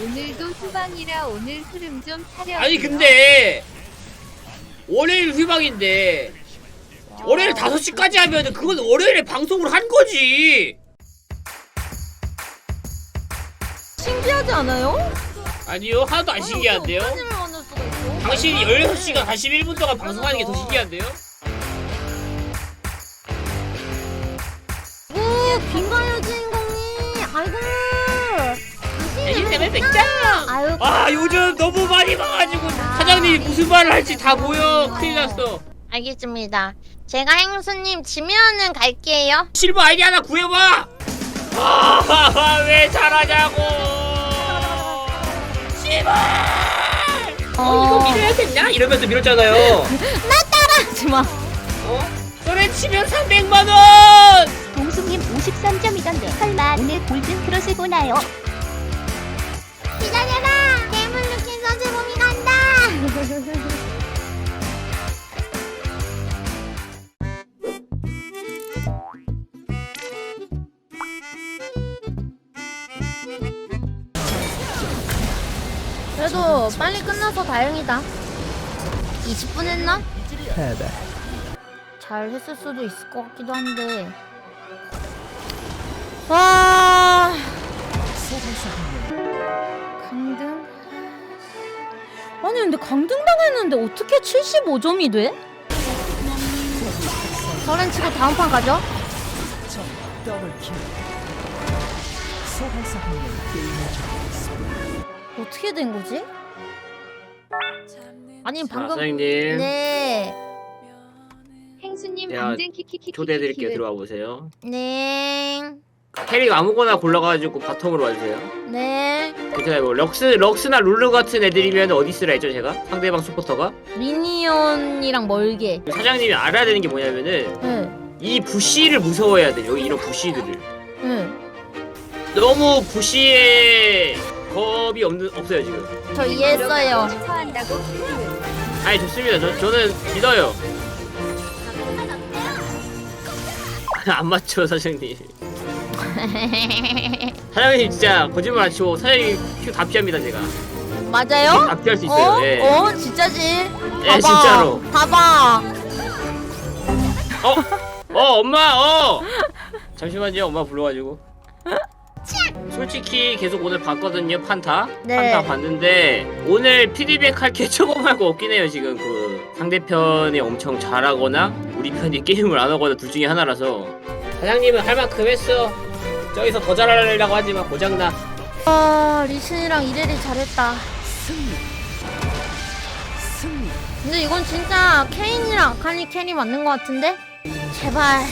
오늘도 휴방이라 오늘 흐름 좀 타려. 아니 근데 월요일 휴방인데 월요일 5시까지 하면은 그건 월요일에 방송을 한 거지 신기하지 않아요? 아니요 하나도 안 신기한데요 사진을 수가 있어. 당신이 16시간 41분 동안 방송하는 게 더 신기한데요 오, 빈가요 뵙자 아유. 아 요즘 너무 많이 봐가지고 사장님이 무슨 말을 할지 다 보여 큰일 났어 알겠습니다. 제가 행수님 지면은 갈게요. 실버 아이디 하나 구해봐 아왜 잘하냐고 씨발 어 이거 밀어야겠냐 이러면서 밀었잖아요 하지 마. 어? 소리 치면 300만 원 동숙님 53점이던데 설마 오늘 골든 크로스 보나요? 기다려라. 괴물 느낀 선생님이 간다. 그래도 빨리 끝나서 다행이다. 20분 했나? 잘 했을 수도 있을 것 같기도 한데. 와. 강등? 아니 근데 강등 당했는데 어떻게 75점이 돼? 서렌 치고 다음 판 가죠? 어떻게 된 거지? 아니 방금 사장님 네. 행수님 제가 방쟁 키키키키. 초대해드릴게요 들어와 보세요 네. 캐릭 아무거나 골라가지고 바텀으로 와주세요 네. 괜찮아요 뭐 럭스, 럭스나 룰루 같은 애들이면 어디 쓰라 했죠 제가? 상대방 서포터가 미니언이랑 멀게. 사장님이 알아야 되는 게 뭐냐면은 네. 이 부시를 무서워해야 돼요 여기 이런 부시들을 네. 너무 부시에 겁이 없는, 없어요 지금 저 이해했어요. 아니 좋습니다 저, 저는 믿어요 안 맞죠 사장님 사장님 진짜 거짓말 안 치고 사장님 큐 다 피합니다 제가 맞아요? 다 피할 수 있어요 어? 예. 어? 진짜지? 예, 진짜로. 봐봐. 어? 어 엄마 어 잠시만요 엄마 불러가지고 솔직히 계속 오늘 봤거든요 판타 네. 판타 봤는데 오늘 피드백 할게 저거 말고 없긴 해요 지금 그 상대편이 엄청 잘하거나 우리 편이 게임을 안 하거나 둘 중에 하나라서 사장님은 할 만큼 했어 저기서 더 잘하려고 하지만 고장나 아, 리신이랑 이래리 잘했다. 근데 이건 진짜 케인이랑 아카니 캐리 맞는 것 같은데? 제발.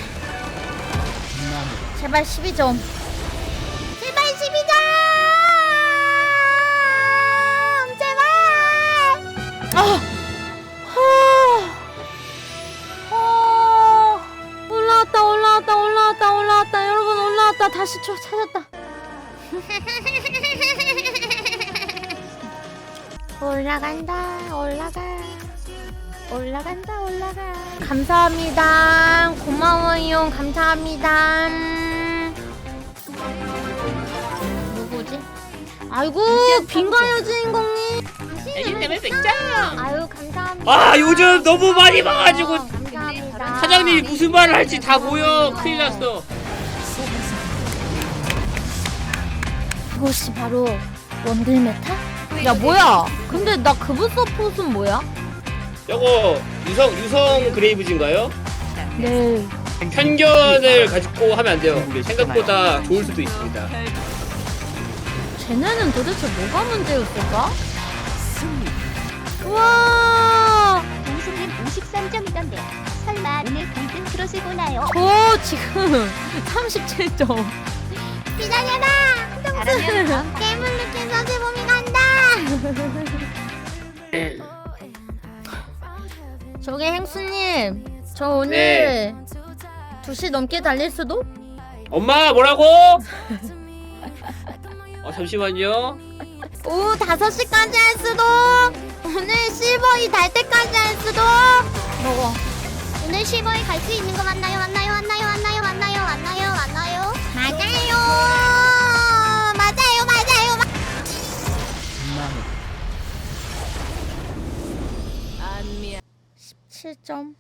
제발 12점. 제발 12점! 제발! 올라왔다. 다시 쳐, 찾았다. 올라간다 올라가. 올라간다 올라가. 감사합니다. 고마워요. 감사합니다. 음. 누구지? 아이고 빈가요 주인공님. 애기 때문에 뵙자 아유 감사합니다. 아 요즘 너무 많이 봐가지고 감사합니다. 사장님이 무슨 말을 할지 다 보여. 큰일 났어 이것이 바로 원딜 메타? 야 뭐야 근데 나 그분 서폿은 뭐야? 저거 유성 유성 그레이브즈인가요? 네 편견을 가지고 하면 안 돼요. 생각보다 좋을 수도 있습니다. 쟤네는 도대체 뭐가 문제였을까? 우와! 동숙님 53점이던데 설마 오늘 골든 크로스 보나요? 저 지금 37점. 기다려라! 잘하면 다음 괴물 느낀 선생님이 간다! 저기 행수님, 저 오늘 네. 2시 넘게 달릴 수도? 엄마 뭐라고? 어 잠시만요. 오후 5시까지 할 수도! 오늘 실버이 달 때까지 할 수도! 먹어. 오늘 실버에 갈수 있는 거 맞나요? 맞나요? 맞나요? 맞나요? 맞나요? 맞나요? 맞나요? 맞아요! 7점.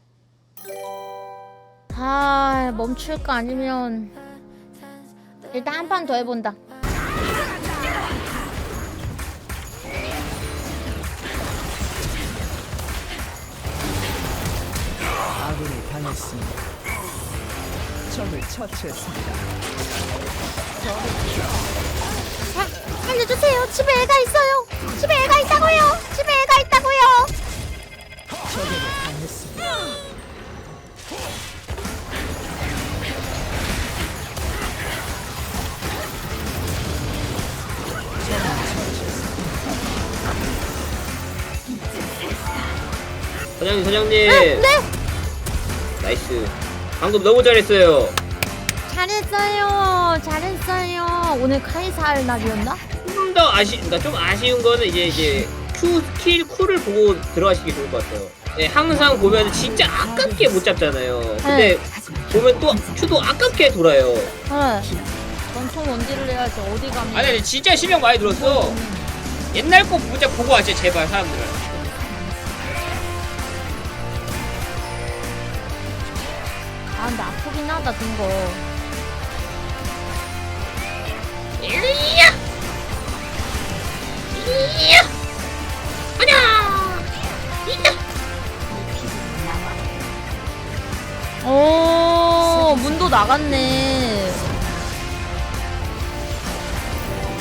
아 멈출까 아니면 일단 한 판 더 해본다. 아군이 당했습니다. 적을 처치했습니다. 사, 살려주세요. 집에 애가 있어요. 집에 애가 사장님 사장님 네. 나이스 방금 너무 잘했어요 잘했어요. 잘했어요. 오늘 카이사 날이었나? 좀 더 아쉬 그러니까 좀 아쉬운 거는 이제 이제 Q 스킬 쿨을 보고 들어가시기 좋을 것 같아요 네, 항상 보면 진짜 아깝게 못 잡잖아요 근데 보면 또 Q도 아깝게 돌아요 네. 전총 원딜을 해야지 어디 가면. 아니 아니 진짜 실력 많이 늘었어 옛날 거 문자 보고 와제 제발 사람들은 아프긴 하다 든 거. 이야! 이야! 가자! 오 문도 나갔네.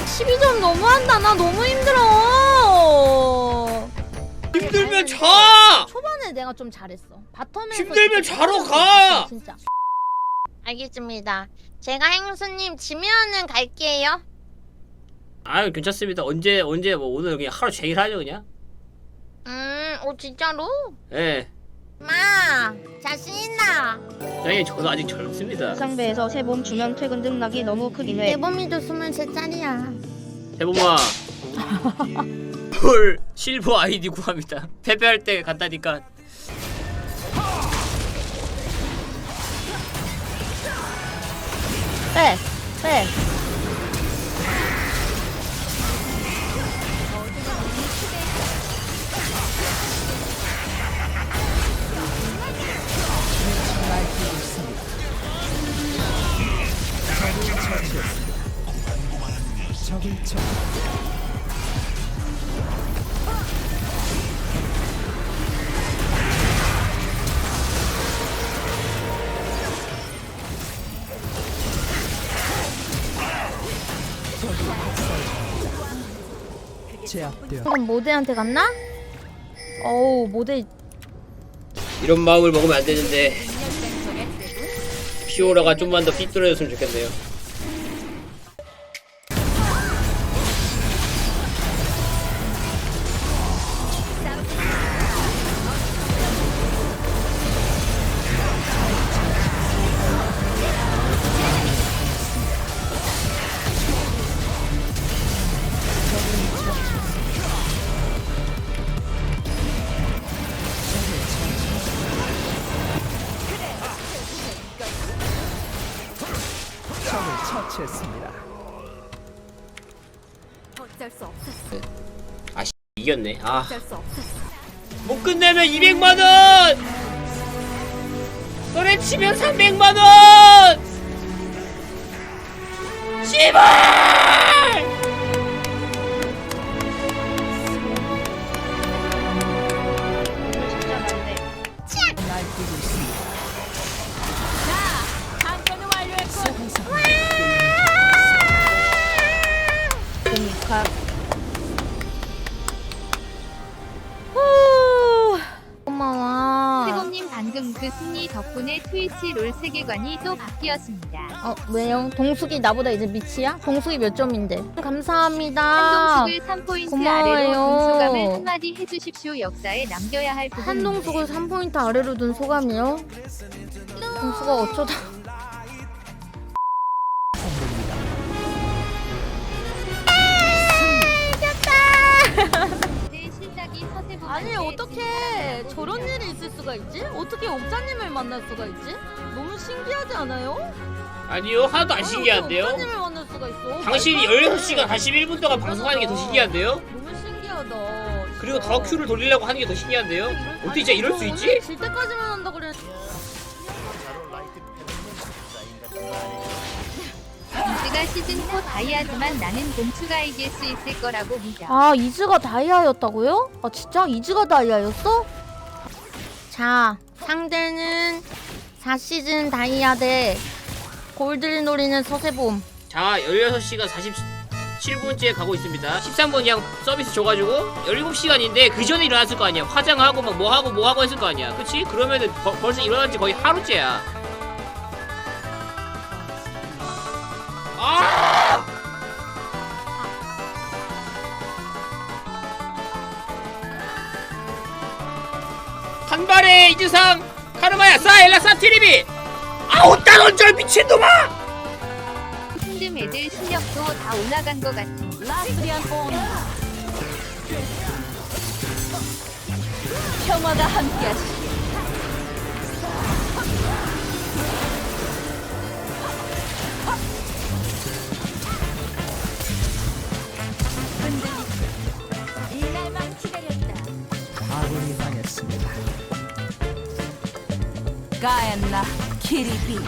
12점 너무한다. 나 너무 힘들어. 힘들면 자! 초반에 내가 좀 잘했어. 바텀에서 힘들면 자러 가! 진짜 알겠습니다. 제가 행수님 지면은 갈게요. 아유 괜찮습니다. 언제 언제 뭐 오늘 그냥 하루 종일 하죠 그냥? 음 어 진짜로? 예. 마 자신 있나? 사장님 저도 아직 젊습니다. 상배에서 세봄 주면 퇴근 등락이 너무 크긴 해. 대범이도 23살이야. 대범아. 헐 실버 아이디 구합니다. 패배할 때 간다니까 fish 제압되어. 그럼 모대한테 갔나? 어우 모대. 이런 마음을 먹으면 안 되는데. 피오라가 좀만 더 삐뚤어졌으면 좋겠네요 이겼네. 아 못 끝내면 200만원! 너네 치면 300만원! 씨발 그 승리 덕분에 트위치 롤 세계관이 또 바뀌었습니다. 어 왜요? 동숙이 나보다 이제 밑이야? 동숙이 몇 점인데? 감사합니다 한동숙을 3포인트 고마워요. 아래로 둔 소감을 한마디 해주십시오. 역사에 남겨야 할 부분. 한동숙을 3포인트 아래로 둔 소감이요? 동숙아 어쩌다 서세범한테 아니 어떻게 저런 일이 수가 있지? 어떻게 옥자님을 만날 수가 있지? 너무 신기하지 않아요? 아니요 하나도 안 신기한데요 옥자님을 만날 수가 있어? 당신이 말도 안 돼. 16시간 41분 동안 방송하는 게 더 신기한데요? 너무 신기하다 그리고 더 큐를 돌리려고 하는 게 더 신기한데요? 어떻게 진짜 이럴 수 있지? 질 때까지만 한다 그래. 이즈가 시즌4 다이아지만 나는 공추가 이길 수 있을 거라고 믿어. 아 이즈가 다이아였다고요? 아 진짜 이즈가 다이아였어? 자 상대는 4시즌 다이아 대 골드를 노리는 서세봄. 자 16시간 47분째 가고 있습니다 13분 그냥 서비스 줘가지고 17시간인데 그 전에 일어났을 거 아니야 화장하고 막 뭐하고 뭐하고 했을 거 아니야 그치? 그러면은 버- 벌써 일어난 지 거의 하루째야 아! 한 발에 이즈상 카르마야 싸 엘라 싸 티리비 아우 따던절 미친놈아 힘듦 애들 실력도 다 올라간 것 같은. 평화가 함께하시. 가엔나 키리비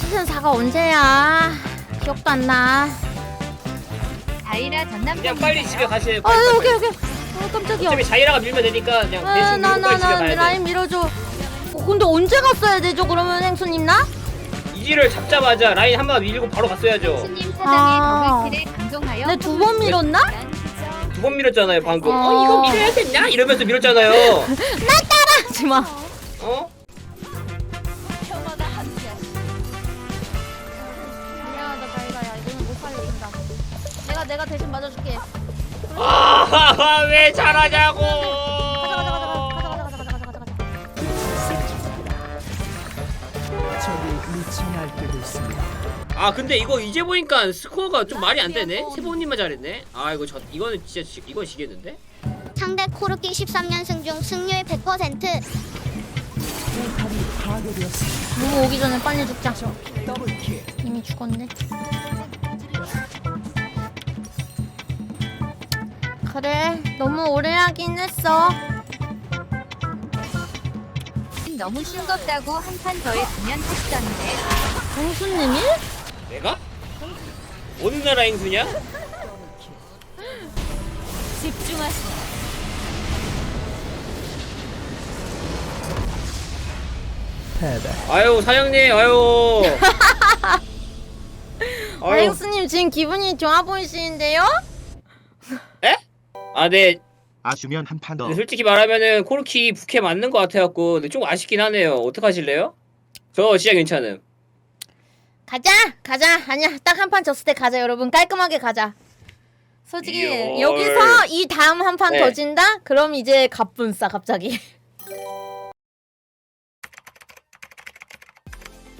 시즌 4가 언제야? 기억도 안 나. 다이라 전남 그냥 빨리 집에 가세요. 아 빨리, 빨리, 오케이. 오케이. 어 깜짝이야. 어차피 자이라가 밀면 되니까 그냥 대충 밀고 빨리 집에 가야 돼. 라인 밀어줘. 어, 근데 언제 갔어야 되죠? 그러면 행수님 나? 이지를 잡자마자 라인 한 번 밀고 바로 갔어야죠. 사장의 아. 더블킬에 강동하여 내두번 밀었나? 두 번 밀었잖아요 방금. 어, 어. 이거 밀어야 됐냐? 이러면서 밀었잖아요. 하지 마. 어? 미안하다 못. 내가 내가 대신 맞아줄게. 아, 왜 잘하냐고. 날뛰고 있습니다. 아 근데 이거 이제 보니까 스코어가 좀 말이 안 되네. 세보님만 잘했네. 아 이거 저 이거는 진짜 지, 이건 지겠는데? 상대 코르키 13연승 중 승률 100%. 포탑이 파괴되었습니다. 너무 오기 전에 빨리 죽자. 더블킬. 이미 죽었네. 그래, 너무 오래 하긴 했어. 너무 싱겁다고 한 판 더 했으면 했었는데. 공수님이? 내가? 어느 나라 행수냐? 집중하시 패배. 아유 사장님 아유. 아유. 행수님 지금 기분이 좋아 보이시는데요? 아 네. 아쉬면 한 판 더. 근데 솔직히 말하면은 코르키 부캐 맞는 것 같아갖고 근데 좀 아쉽긴 하네요. 어떡하실래요? 저 진짜 괜찮음. 가자, 가자. 아니야, 딱 한 판 졌을 때 가자, 여러분. 깔끔하게 가자. 솔직히 이열. 여기서 이 다음 한 판 더 네. 진다? 그럼 이제 갑분 싸 갑자기.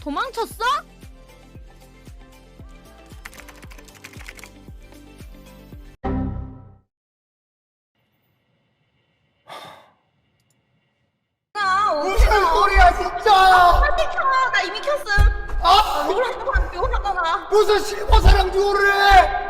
도망쳤어? 무슨 소리야 진짜! 나 이미 켰음. 아, 이걸 한번 하잖아. 무슨 실버 사랑 듀오를 해!